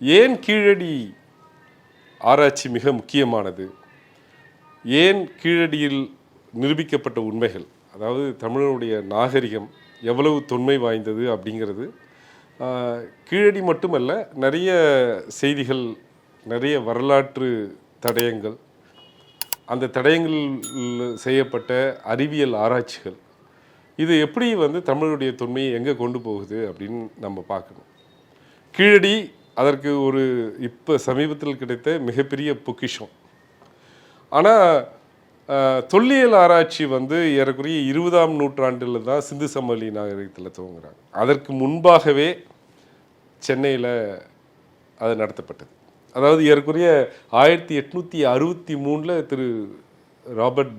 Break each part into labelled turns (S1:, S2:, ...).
S1: ஏன் கீழடி ஆராய்ச்சி மிக முக்கியமானது? ஏன் கீழடியில் நிரூபிக்கப்பட்ட உண்மைகள்? அதாவது தமிழனுடைய நாகரிகம் எவ்வளவு தொன்மை வாய்ந்தது அப்படிங்கிறது. கீழடி மட்டுமல்ல நிறைய செய்திகள் நிறைய வரலாற்று தடயங்கள் அந்த தடயங்களில் செய்யப்பட்ட அறிவியல் ஆராய்ச்சிகள் இது எப்படி வந்து தமிழுடைய தொன்மையை எங்கே கொண்டு போகுது அப்படின்னு நம்ம பார்க்கணும். கீழடி அதற்கு ஒரு இப்போ சமீபத்தில் கிடைத்த மிகப்பெரிய பொக்கிஷம். ஆனால் தொல்லியல் ஆராய்ச்சி வந்து ஏறக்குறைய இருபதாம் நூற்றாண்டில் தான் சிந்து சமவெளி நாகரிகத்தில் துவங்குறாங்க. அதற்கு முன்பாகவே சென்னையில் அது நடத்தப்பட்டது. அதாவது ஏறக்குறைய ஆயிரத்தி எட்நூற்றி அறுபத்தி மூணில் திரு ராபர்ட்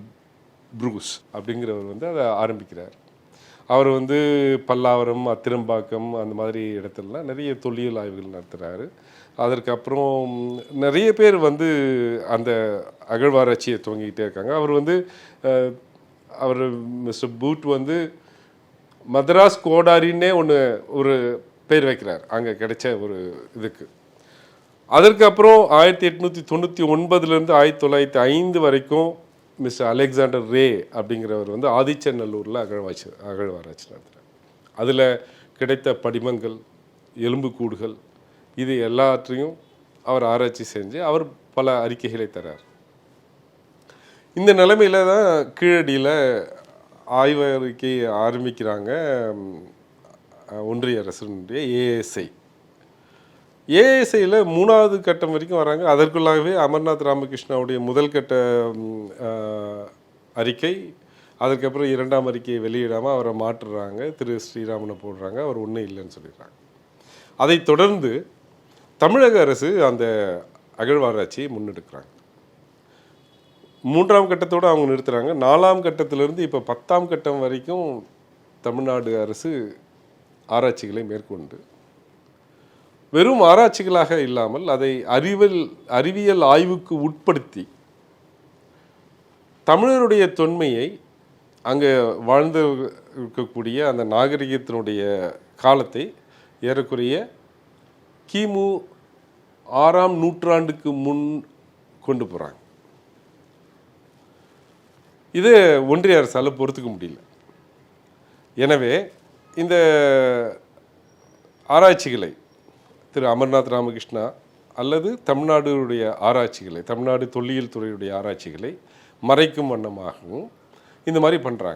S1: ப்ரூஸ் அப்படிங்கிறவர் வந்து அதை ஆரம்பிக்கிறார். அவர் வந்து பல்லாவரம் அத்திரம்பாக்கம் அந்த மாதிரி இடத்துலலாம் நிறைய தொல்லியல் ஆய்வுகள் நடத்துகிறாரு அதற்கப்புறம் நிறைய பேர் வந்து அந்த அகழ்வாராய்ச்சியை துவங்கிக்கிட்டே இருக்காங்க. அவர் வந்து அவர் மிஸ்டர் பூட் வந்து மதராஸ் கோடாரின்னே ஒன்று ஒரு பேர் வைக்கிறார். அங்கே கிடைச்ச ஒரு இதுக்கு. அதற்கப்புறம் ஆயிரத்தி எட்நூற்றி தொண்ணூற்றி ஒன்பதுலேருந்து ஆயிரத்தி தொள்ளாயிரத்தி ஐந்து வரைக்கும் மிஸ்டர் அலெக்சாண்டர் ரே அப்படிங்கிறவர் வந்து ஆதிச்சநல்லூரில் அகழ்வாய்ச்சி அகழ்வாராய்ச்சி நடத்துகிறார் அதில் கிடைத்த படிமங்கள் எலும்புக்கூடுகள் இது எல்லாற்றையும் அவர் ஆராய்ச்சி செஞ்சு அவர் பல அறிக்கைகளை தரார். இந்த நிலைமையில் தான் கீழடியில் ஆய்வறிக்கை ஆரம்பிக்கிறாங்க ஒன்றிய அரசினுடைய ஏஎஸ்ஐ ஏஎஸ்ஐயில் மூணாவது கட்டம் வரைக்கும் வராங்க. அதற்குள்ளாகவே அமர்நாத் ராமகிருஷ்ணாவுடைய முதல் கட்ட அறிக்கை அதுக்கப்புறம் இரண்டாம் அறிக்கையை வெளியிடாமல் அவரை மாற்றுறாங்க. திரு. ஸ்ரீராமனை போடுறாங்க. அவர் ஒன்றும் இல்லைன்னு சொல்லிடுறாங்க. அதைத் தொடர்ந்து தமிழக அரசு அந்த அகழ்வாராய்ச்சியை முன்னெடுக்கிறாங்க. மூன்றாம் கட்டத்தோடு அவங்க நிறுத்துகிறாங்க நாலாம் கட்டத்திலிருந்து இப்போ பத்தாம் கட்டம் வரைக்கும் தமிழ்நாடு அரசு ஆராய்ச்சிகளை மேற்கொண்டு வெறும் ஆராய்ச்சிகளாக இல்லாமல் அதை அறிவியல் அறிவியல் ஆய்வுக்கு உட்படுத்தி தமிழருடைய தொன்மையை அங்கே வாழ்ந்து இருக்கக்கூடிய அந்த நாகரிகத்தினுடைய காலத்தை ஏறக்குறைய கிமு ஆறாம் நூற்றாண்டுக்கு முன் கொண்டு போகிறாங்க இது ஒன்றிய அரசால் பொறுத்துக்க முடியல. எனவே இந்த ஆராய்ச்சிகளை திரு அமர்நாத் ராமகிருஷ்ணா அல்லது தமிழ்நாடுடைய ஆராய்ச்சிகளை தமிழ்நாடு தொல்லியல் துறையுடைய ஆராய்ச்சிகளை மறைக்கும் வண்ணமாகவும் இந்த மாதிரி பண்ணுறாங்க